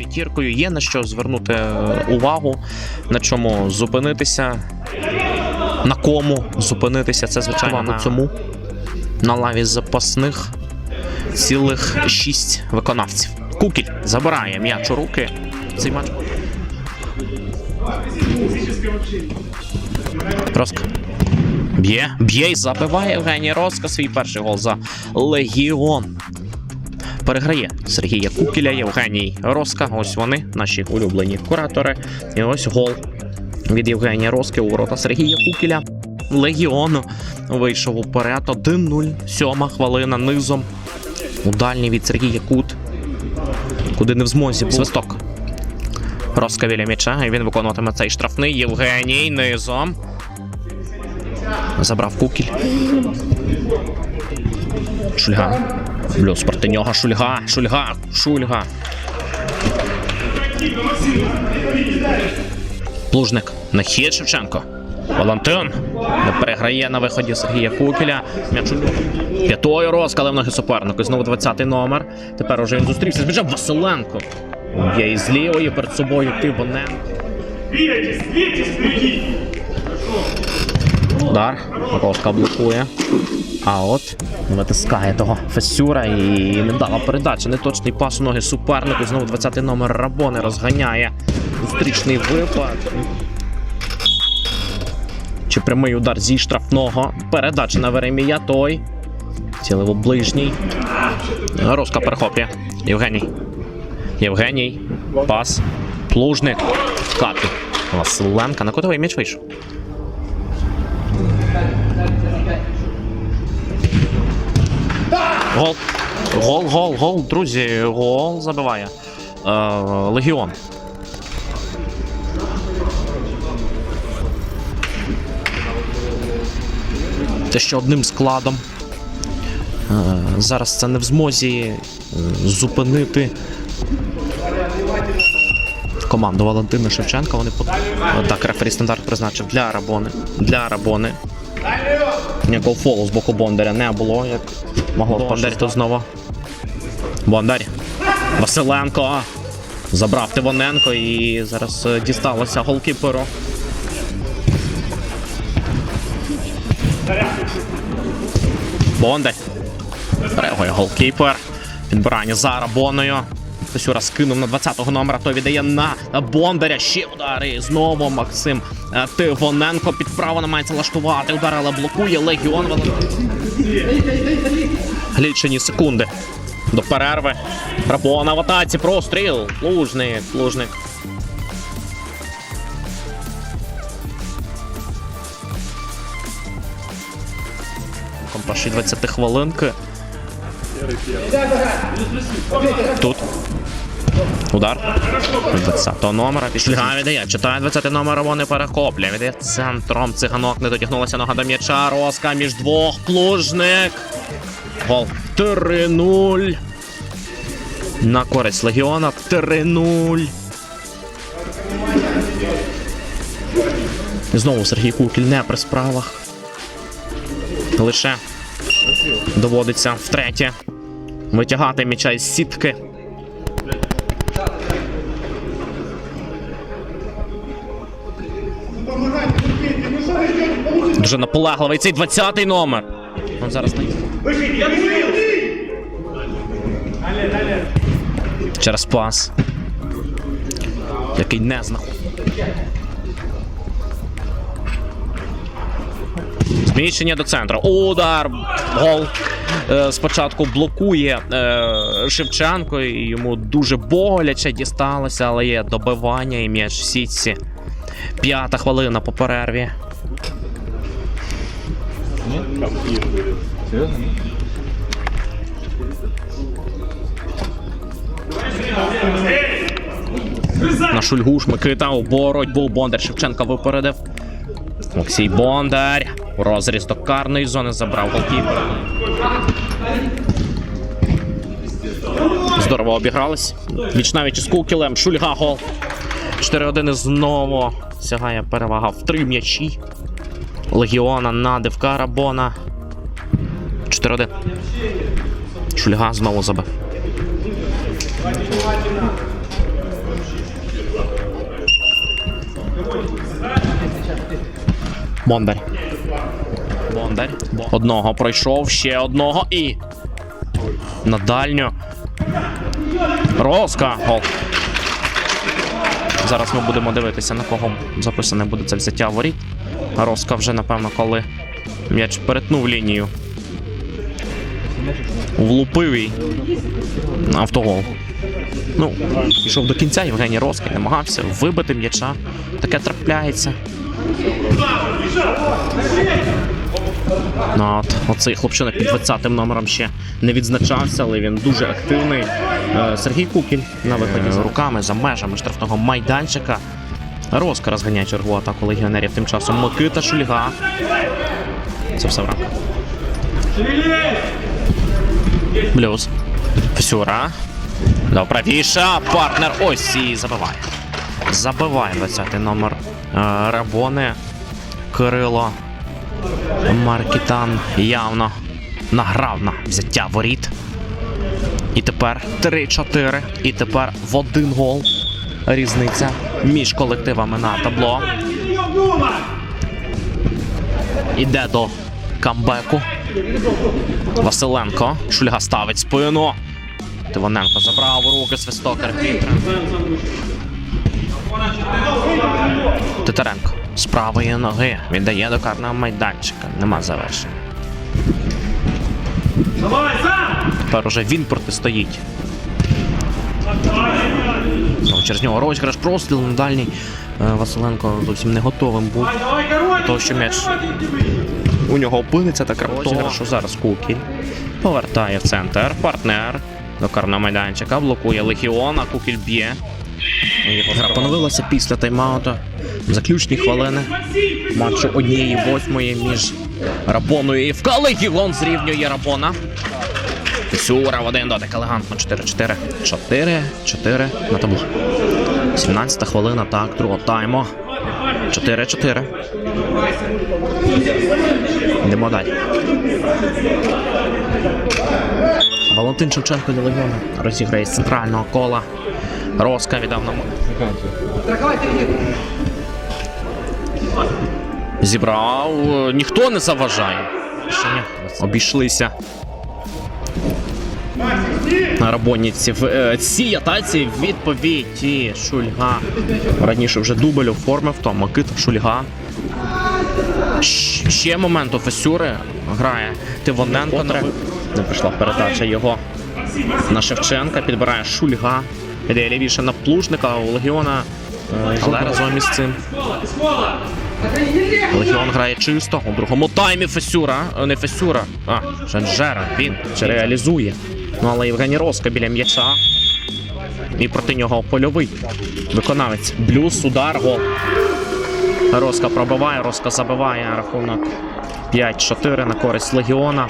п'ятіркою. Є на що звернути е, увагу, на чому зупинитися, на кому зупинитися. Це звичайно на цьому. На лаві запасних цілих шість виконавців. Кукіль забирає м'яч у руки. Цей матч. Роска. Б'є, б'є і забиває Євгеній Роска свій перший гол за Легіон. Переграє Сергія Кукіля, Євгеній Роска. Ось вони, наші улюблені куратори. І ось гол від Євгенія Роски у ворота Сергія Кукіля. Легіон вийшов уперед. 1-0. Сьома хвилина низом. У дальній від Сергія Кут. Куди не в змозі був. Свисток. Роска біля м'яча, і він виконуватиме цей штрафний. Євгеній низом. Забрав кукіль. Шульга. Плюс проти нього Шульга. Шульга. Шульга. Плужник. На хід Шевченко. Валентин. Не переграє на виході Сергія Кукіля. М'яч п'ятою розкалив ноги супернику. Знову 20-й номер. Тепер уже він зустрівся з м'ячем Василенко. Є і з лівої перед собою Тивоненко. Удар. Роска блокує. А от витискає того Фесюра і невдала передача. Неточний пас у ноги супернику. Знову 20-й номер Рабони розганяє. Зустрічний випад. Чи прямий удар зі штрафного. Передача на Веремія той. Цілив у ближній. Роска перехоплює. Євгеній. Євгеній. Пас. Плужник. Капі. Василенка. На кутовий м'яч вийшов. Гол. Гол, гол, гол, друзі, гол забиває. Е, Легіон. Те, що одним складом. Е, зараз це не в змозі е, зупинити команду Валентина Шевченка. Вони по... так, рефері стандарт призначив для Рабони. Для Рабони. Ніякого фолу з боку Бондаря не було, як могло б Бондар тут знову. Бондар. Василенко. Забрав Тивоненко і зараз е, дісталося голкіперу. Бондар. Реагує голкіпер. Підбирання за Рабоною. Тосюра скинув на 20-го номера, той віддає на Бондаря. Ще удари. Знову Максим е, Тивоненко під право намагається лаштувати. Удар, але блокує Легіон Валентин. Лічені секунди до перерви. Рабона в атаці, простріл. Плужник, плужник. Компаші 20 хвилинки. Тут. Удар. 20 номера. Шульга віддає. Читає 20 номер, вони перехоплює. Віддає центром. Циганок не дотягнулася нога до м'яча. Роска між двох. Плужник. Гол. 3-0. На користь Легіона. 3-0. Знову Сергій Кукіль не при справах. Лише доводиться втретє витягати м'яча із сітки. Дуже наполегливий цей 20-й номер. Он зараз не... Через пас. Який не знаходить. Зміщення до центру. Удар. Гол. Е, Спочатку блокує е, Шевченко, і йому дуже боляче дісталося, але є добивання і м'яч в сітці. П'ята хвилина по перерві. На Шульгуш Микита у боротьбу. Бондар Шевченка випередив. Олексій Бондар. Розріз до карної зони забрав голкіпер. Здорово обігрались. Віч навіть із кукілем. Шульга гол. 4-1 знову сягає перевага в три м'ячі. Легіона на Девка Рабона. 4-1. Чульга знову забив. Бондар. Бондар. Одного пройшов, ще одного і. На дальню. Роска. Гол. Зараз ми будемо дивитися, на кого записане буде це взяття воріт. Роска вже, напевно, коли м'яч перетнув лінію. Влупив і автогол. Ну, пішов до кінця, Євгеній Роска намагався вибити м'яча. Таке трапляється. Ну, от, оцей хлопчина під 20 номером ще не відзначався, але він дуже активний. Е, Сергій Кукіль на виході з руками за межами штрафного майданчика. Роска розганяє чергову атаку легіонерів. Тим часом Микита Шульга. Це все в рамках. Блюз. Фсюра. Да. Партнер. Ось і забиває. Забиває 20-й номер е, Рабони. Кирило Маркітан явно награв на взяття воріт. І тепер 3-4. І тепер в один гол. Різниця між колективами на табло. Іде до камбеку. Василенко. Шульга ставить спину. Тивоненко забрав у руки свисток. Титаренко з правої ноги віддає до карного майданчика. Нема завершення. Тепер уже він протистоїть. Через нього розіграш простріл на дальній. Е, Василенко зовсім не готовим був. того, що м'яч у нього опиниться так раптово, що зараз Кукіль повертає в центр. Партнер до карного майданчика, блокує Легіон, а Кукіль б'є. Гра поновилася після тайм-ауту. Заключні хвилини матчу однієї восьмої між Рабоною і ФК. Легіон зрівнює Рабона. Сюра в один дотик елегантно 4-4. 4-4 на табло. 17 хвилина, так, другого тайму. 4-4. Йдемо далі. Валентин Шевченко для Легіону розіграє з центрального кола. Роска віддав нам. Зібрав. Ніхто не заважає. Обійшлися. На рабонівці в е, цій атаці відповідь Шульга. Раніше вже дубль оформив, то Микита Шульга. Ще момент у Фесюри грає Тивоненко. Не, прийшла передача його на Шевченка. Підбирає Шульга. Іде лівіше на плужника у Легіона. е, Але разом із цим. Легіон грає чисто. У другому таймі Фесюра. е, Не Фесюра, а Жанжера. Він реалізує. Ну але Євгеній Роска біля м'яча. І проти нього польовий виконавець. Блюз, удар, гол. Роска пробиває, Роска забиває рахунок 5-4 на користь Легіона.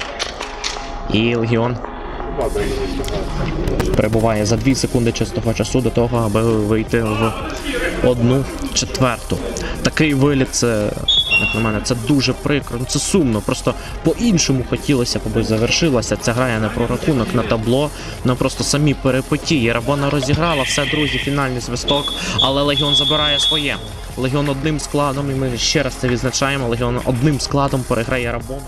І Легіон перебуває за 2 секунди чистого часу до того, аби вийти в одну четверту. Такий виліт, це, як на мене, це дуже прикро. Ну, це сумно. Просто по-іншому хотілося аби завершилася. Ця грає не про рахунок на табло, ну просто самі перепотії. Рабона розіграла, все, друзі, фінальний свисток, але Легіон забирає своє. Легіон одним складом, і ми ще раз це відзначаємо. Легіон одним складом переграє Рабона.